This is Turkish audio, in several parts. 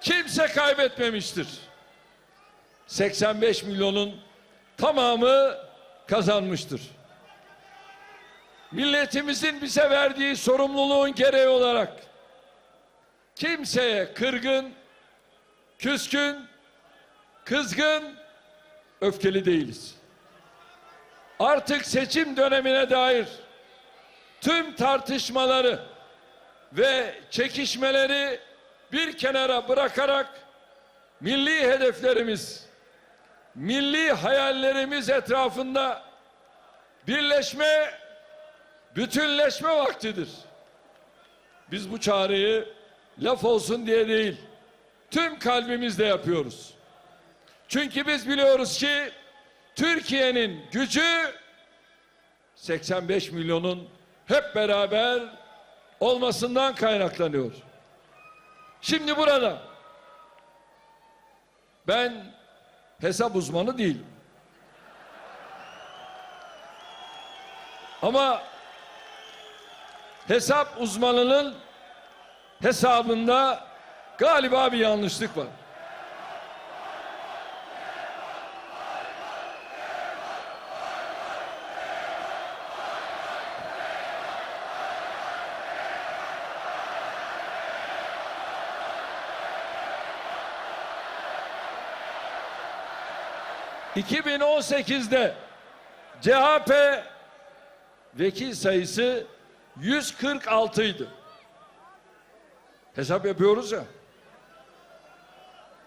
kimse kaybetmemiştir. 85 milyonun tamamı kazanmıştır. Milletimizin bize verdiği sorumluluğun gereği olarak kimseye kırgın, küskün, kızgın, öfkeli değiliz. Artık seçim dönemine dair tüm tartışmaları ve çekişmeleri bir kenara bırakarak milli hedeflerimiz, milli hayallerimiz etrafında birleşme, bütünleşme vaktidir. Biz bu çağrıyı laf olsun diye değil, tüm kalbimizle yapıyoruz. Çünkü biz biliyoruz ki Türkiye'nin gücü 85 milyonun hep beraber olmasından kaynaklanıyor. Şimdi burada ben hesap uzmanı değilim. Ama hesap uzmanının hesabında galiba bir yanlışlık var. ...2018'de CHP vekil sayısı 146 idi. Hesap yapıyoruz ya.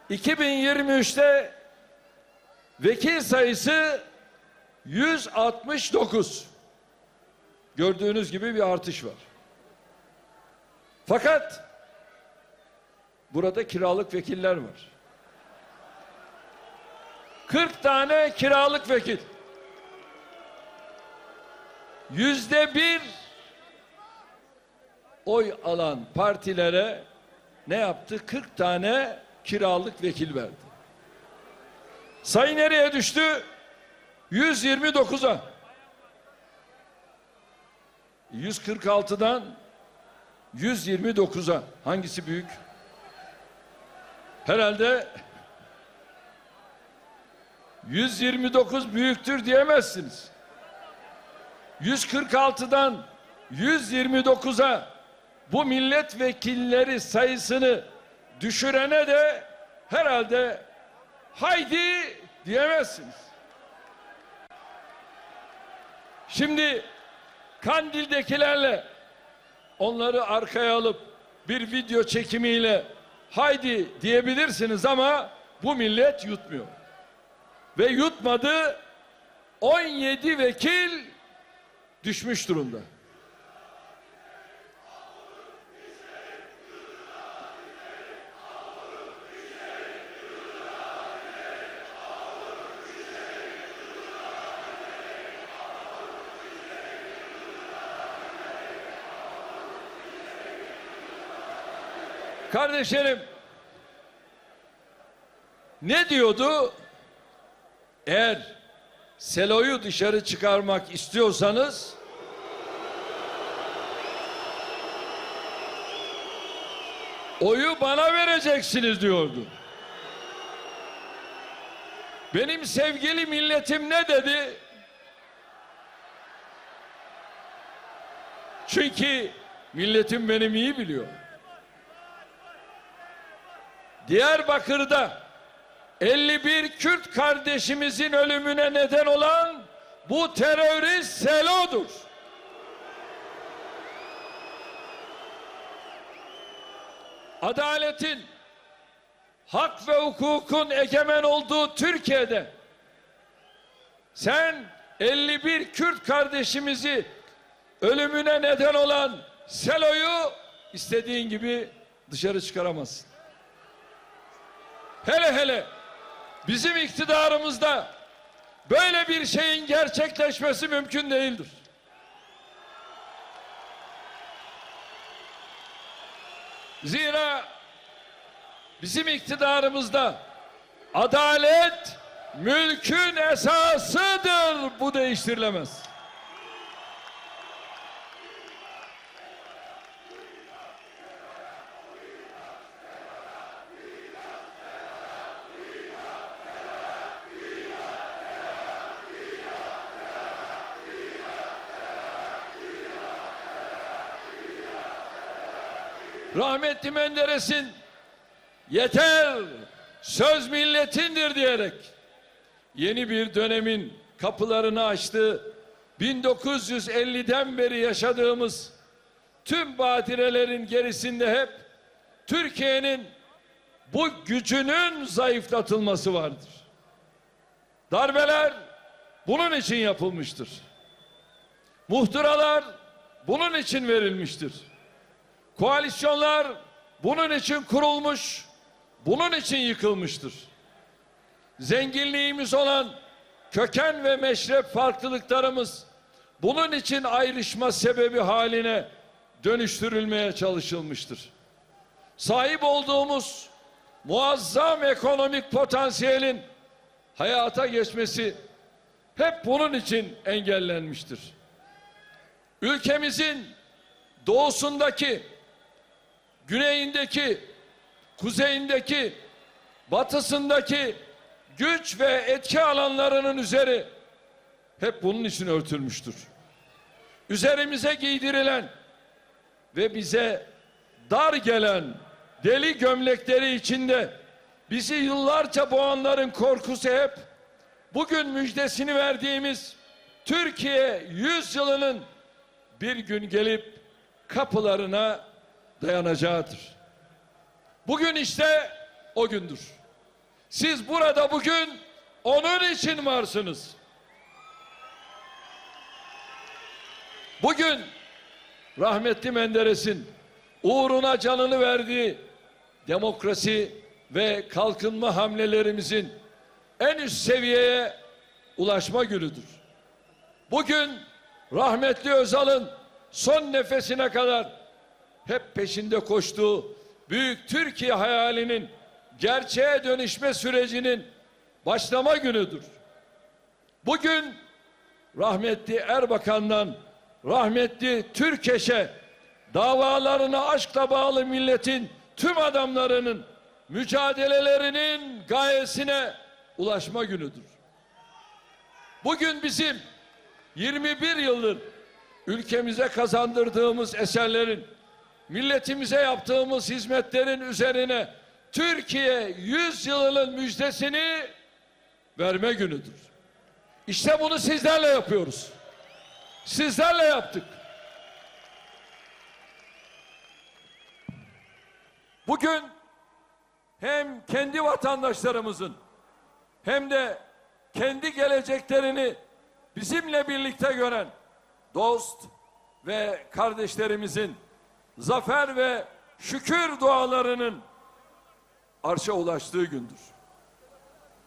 2023'te vekil sayısı 169. Gördüğünüz gibi bir artış var. Fakat burada kiralık vekiller var. 40 tane kiralık vekil. Yüzde bir oy alan partilere ne yaptı? 40 tane kiralık vekil verdi. Sayı nereye düştü? 129'a. 146'dan 129'a. Hangisi büyük? Herhalde 129 büyüktür diyemezsiniz. 146'dan 129'a bu milletvekilleri sayısını düşürene de herhalde haydi diyemezsiniz. Şimdi Kandil'dekilerle onları arkaya alıp bir video çekimiyle haydi diyebilirsiniz ama bu millet yutmuyor. Ve yutmadı 17 vekil düşmüş durumda. Kardeşlerim ne diyordu? Eğer Selo'yu dışarı çıkarmak istiyorsanız oyu bana vereceksiniz diyordu. Benim sevgili milletim ne dedi? Çünkü milletim benim iyi biliyor. Diyarbakır'da 51 Kürt kardeşimizin ölümüne neden olan bu terörist Selo'dur. Adaletin, hak ve hukukun egemen olduğu Türkiye'de sen 51 Kürt kardeşimizi ölümüne neden olan Selo'yu istediğin gibi dışarı çıkaramazsın. Hele hele bizim iktidarımızda böyle bir şeyin gerçekleşmesi mümkün değildir. Zira bizim iktidarımızda adalet mülkün esasıdır. Bu değiştirilemez. Rahmetli Menderes'in yeter söz milletindir diyerek yeni bir dönemin kapılarını açtı. 1950'den beri yaşadığımız tüm badirelerin gerisinde hep Türkiye'nin bu gücünün zayıflatılması vardır. Darbeler bunun için yapılmıştır. Muhtıralar bunun için verilmiştir. Koalisyonlar bunun için kurulmuş, bunun için yıkılmıştır. Zenginliğimiz olan köken ve meşrep farklılıklarımız bunun için ayrışma sebebi haline dönüştürülmeye çalışılmıştır. Sahip olduğumuz muazzam ekonomik potansiyelin hayata geçmesi hep bunun için engellenmiştir. Ülkemizin doğusundaki, güneyindeki, kuzeyindeki, batısındaki güç ve etki alanlarının üzeri hep bunun için örtülmüştür. Üzerimize giydirilen ve bize dar gelen deli gömlekleri içinde bizi yıllarca boğanların korkusu hep bugün müjdesini verdiğimiz Türkiye yüzyılının bir gün gelip kapılarına dayanacağıdır. Bugün işte o gündür. Siz burada bugün onun için varsınız. Bugün rahmetli Menderes'in uğruna canını verdiği demokrasi ve kalkınma hamlelerimizin en üst seviyeye ulaşma günüdür. Bugün rahmetli Özal'ın son nefesine kadar hep peşinde koştuğu büyük Türkiye hayalinin gerçeğe dönüşme sürecinin başlama günüdür. Bugün rahmetli Erbakan'dan rahmetli Türkeş'e davalarına aşkla bağlı milletin tüm adamlarının mücadelelerinin gayesine ulaşma günüdür. Bugün bizim 21 yıldır ülkemize kazandırdığımız eserlerin, milletimize yaptığımız hizmetlerin üzerine Türkiye 100 yılının müjdesini verme günüdür. İşte bunu sizlerle yapıyoruz. Sizlerle yaptık. Bugün hem kendi vatandaşlarımızın hem de kendi geleceklerini bizimle birlikte gören dost ve kardeşlerimizin zafer ve şükür dualarının arşa ulaştığı gündür.